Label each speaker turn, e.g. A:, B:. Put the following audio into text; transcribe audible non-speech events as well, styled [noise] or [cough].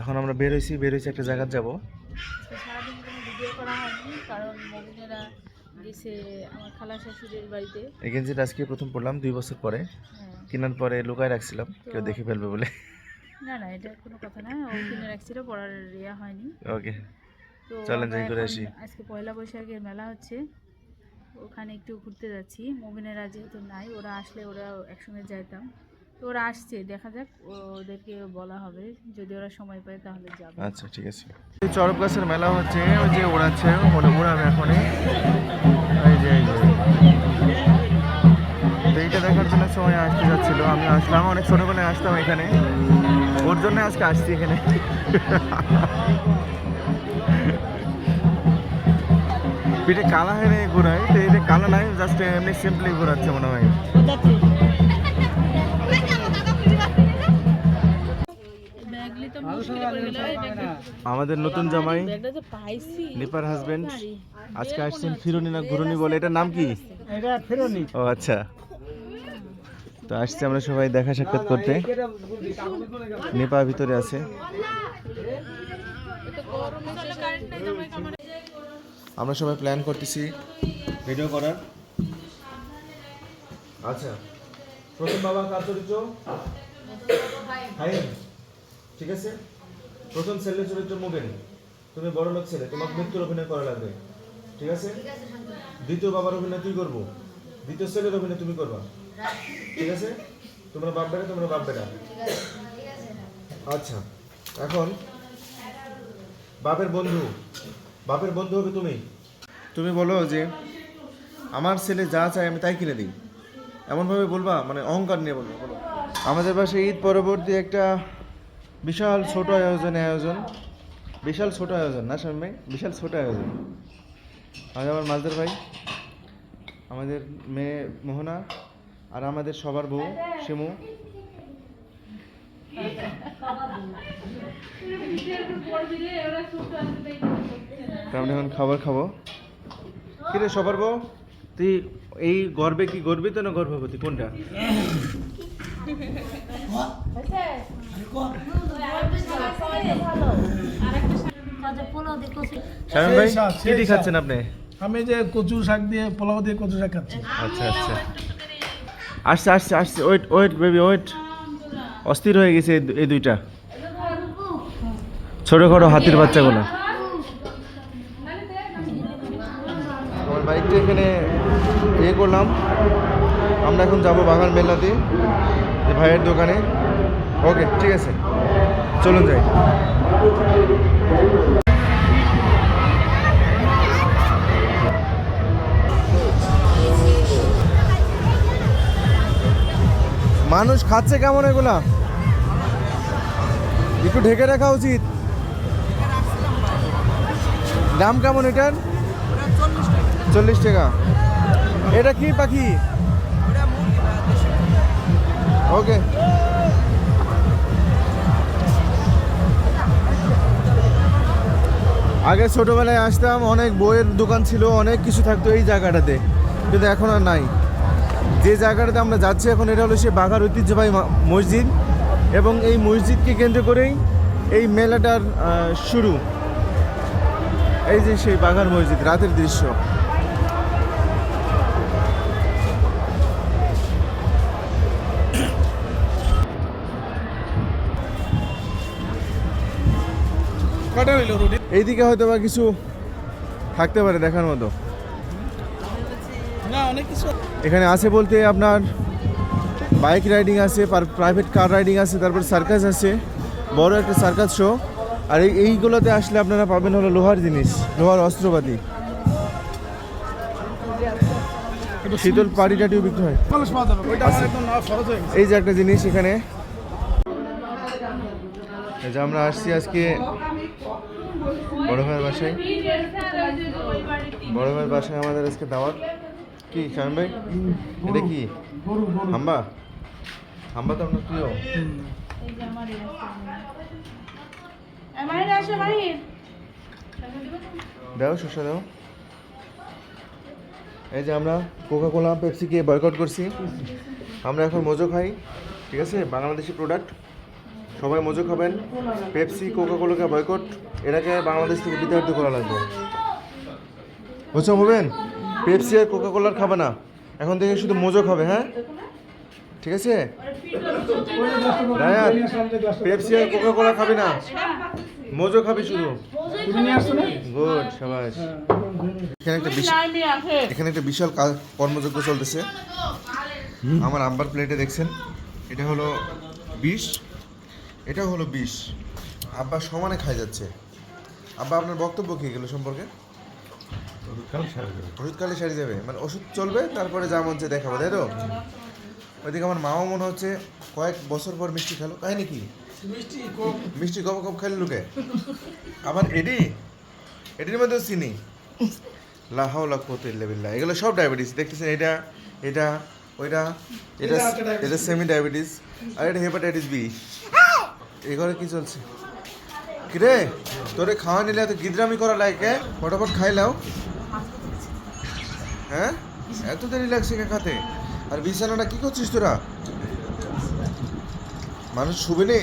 A: এখন আমরা বের হয়েছি বের হয়েছি একটা জায়গায় যাব।
B: আজকে সারাদিন কোনো ভিডিও করা হয়নি কারণ মমিনেরা গেছে আমার খালা শাশুড়ির বাড়িতে।
A: এই গেঞ্জিটা আজকে প্রথম পড়লাম দুই বছর পরে।
B: হ্যাঁ।
A: কেনার পরে লুকায় রাখছিলাম কেউ দেখে ফেলবে বলে।
B: না না এটা কোনো কথা না ও কিনে রাখছিল পড়ার ইয়া হয়নি।
A: ওকে
B: তো
A: চলেন যাই
B: এখন
A: আসি।
B: আজকে পয়লা বৈশাখের মেলা হচ্ছে ওখানে একটু ঘুরতে যাচ্ছি। মমিনেরা যেহেতু নাই ওরা আসলে ওরা একসঙ্গে যাইতাম। তো ওরা আসছে দেখা যাক ওদেরকে বলা হবে। যদি ওরা সময় পায় তাহলে যাবে।
A: আচ্ছা ঠিক আছে। এই চরক গাছের মেলা হচ্ছে ওই যে ওড়াচ্ছে ওটা উড়াবে এখন এই যে এইটা দেখার জন্য সময় আসতে যাচ্ছিল। আমি আসলাম অনেক ছোটোবেলায় আসতাম এখানে। ওর জন্য আজকে আসছি এখানে। পিঠে কালা হয় না ঘোরায় তো এটা কালা নাই জাস্ট এমনি সিম্পলি ঘোরাচ্ছে মনে হয়। আমাদের নতুন জামাই নিপার হাজবেন্ড আজকে আসছেন ফিরুনি না ঘুরুনি বলে। এটার নাম কি?
C: এটা ফেরোনি।
A: ও আচ্ছা। তো আসছি আমরা সবাই দেখা সাক্ষাৎ করতে। নেপা ভিতরে আছে। আমরা সবাই প্ল্যান করতেছি। ভিডিও করার। আচ্ছা। প্রথম বাবা চরিত্র হাইম ঠিক আছে? প্রথম ছেলের চরিত্র মুগেন তুমি বড় লোক ছেলে তোমাকে মৃত্যুর অভিনয় করা লাগবে। ঠিক আছে? দ্বিতীয় বাবার অভিনয় তুই করব। দ্বিতীয় ছেলের অভিনয় তুমি করবা। ঠিক আছে? তোমরা বাপ বেটা তোমরা বাপ বেটা। আচ্ছা এখন বাপের বন্ধু। বাপের বন্ধু হবে তুমি। তুমি বলো যে আমার ছেলে যা চায় আমি তাই কিনে দিই। এমনভাবে বলবা মানে অহংকার নিয়ে বলব বলো। আমাদের পাশে ঈদ পরবর্তী একটা বিশাল ছোট আয়োজন আয়োজন। বিশাল ছোট আয়োজন না স্বামী ভাই? বিশাল ছোট আয়োজন। আজ আমার মালদার ভাই, আমাদের মেয়ে মোহনা, আর আমাদের সবার বউ শিমু। আমরা এখন খাবার খাব। কিরে সবার বউ? তুই এই গর্বে কি গর্বিত না গর্ভবতী? কোনটা? [laughs] স্বামী ভাই কি দিয়ে খাচ্ছেন আপনি?
C: আমি যে কচু শাক দিয়ে পোলাও দিয়ে কচু শাক খাচ্ছি।
A: আচ্ছা আচ্ছা। আসছে আসছে আসছে। Wait wait baby wait. অস্থির হয়ে গেছে এই দুইটা। ছোটখাটো হাতির বাচ্চাগুলো। আমার বাইকটা এখানে ইয়ে করলাম। আমরা এখন যাব বাগান মেলাতে। ভাইয়ের দোকানে? ওকে, ঠিক আছে। চলুন যাই। মানুষ খাচ্ছে কেমন এগুলা? একটু ঢেকে রাখা উচিত। দাম কেমন এটার? চল্লিশ টাকা। এটা কি পাখি? ওকে আগে ছোটবেলায় আসতাম, অনেক বইয়ের দোকান ছিল, অনেক কিছু থাকতো এই জায়গাটাতে, কিন্তু এখন আর নাই। যে জায়গাটাতে আমরা যাচ্ছি এখন, এটা হলো সে বাঘার ঐতিহ্যবাহী মসজিদ এবং এই মসজিদকে কেন্দ্র করেই এই মেলাটার শুরু। এই যে সেই বাঘার মসজিদ, রাতের দৃশ্য।
C: কটা রুটি
A: এইদিকে হয়তো বা কিছু থাকতে পারে দেখার মতো।
C: না অনেক কিছু।
A: এখানে আছে বলতে আপনার বাইক রাইডিং আছে প্রাইভেট কার রাইডিং আছে তারপর সার্কাস আছে। বড় একটা সার্কাস শো আর এই এইগুলোতে আসলে আপনারা পাবেন হলো লোহার জিনিস লোহার অস্ত্রপাতি। শীতল পাটি টাটিও বিক্রি হয়। এই যে একটা জিনিস এখানে। এই যে আমরা আসছি আজকে বড় ভাইয়ের বাসায়? বড় ভাইয়ের বাসায় আমাদের আজকে দাওয়াত। কি, শামিম ভাই? এটা কি? হাম্বা? হাম্বা তো আপনার প্রিয়। দাও, শসা দাও। এই যে আমরা কোকা কোলা পেপসিকে বয়কট করছি। আমরা এখন মজো খাই, ঠিক আছে? বাংলাদেশি প্রোডাক্ট সবাই মজা খাবেন। পেপসি কোকা কোলাকে বয়কট এটাকে বাংলাদেশ থেকে বিতাড়িত করা লাগবে। বুঝছ মোবেন পেপসি আর কোকা কোলার খাবে না। এখন থেকে শুধু মজো খাবে হ্যাঁ? ঠিক আছে? পেপসি আর কোকা কোলা খাবি না। মজো খাবি শুধু। গুড সবাই এখানে একটা বিশাল এখানে একটা বিশাল কর্মযজ্ঞ চলতেছে। আমার আব্বার প্লেটে দেখছেন। এটা হলো বিষ এটা হলো বিষ আব্বা সমানে খাই যাচ্ছে। আব্বা আপনার বক্তব্য কি এগুলো সম্পর্কে? ওষুধকালে সারি যাবে মানে ওষুধ চলবে তারপরে যা মন দেখাবো তাই তো? ওইদিকে আমার মাও মনে হচ্ছে কয়েক বছর পর মিষ্টি খেলো। কাহিনি কি
C: মিষ্টি কোক
A: মিষ্টি কপ কপ খাইলে লুকে। আবার এডি? এডির মধ্যেও চিনি। লাহাও লাখ বিল্লাহ। এগুলো সব ডায়াবেটিস। দেখতেছেন এটা এটা ওইটা এটা
C: এটা
A: সেমি ডায়াবেটিস। আর এটা হেপাটাইটিস বি ঘরে কি চলছে? কিরে? তোরে খাওয়া নিলে তো গিদ্রামি করা লাগে ফটাফট খাইলাও হ্যাঁ? এত দেরি লাগছে খাতে? আর বিছানাটা কি করছিস তোরা? মানুষ শুবে নে?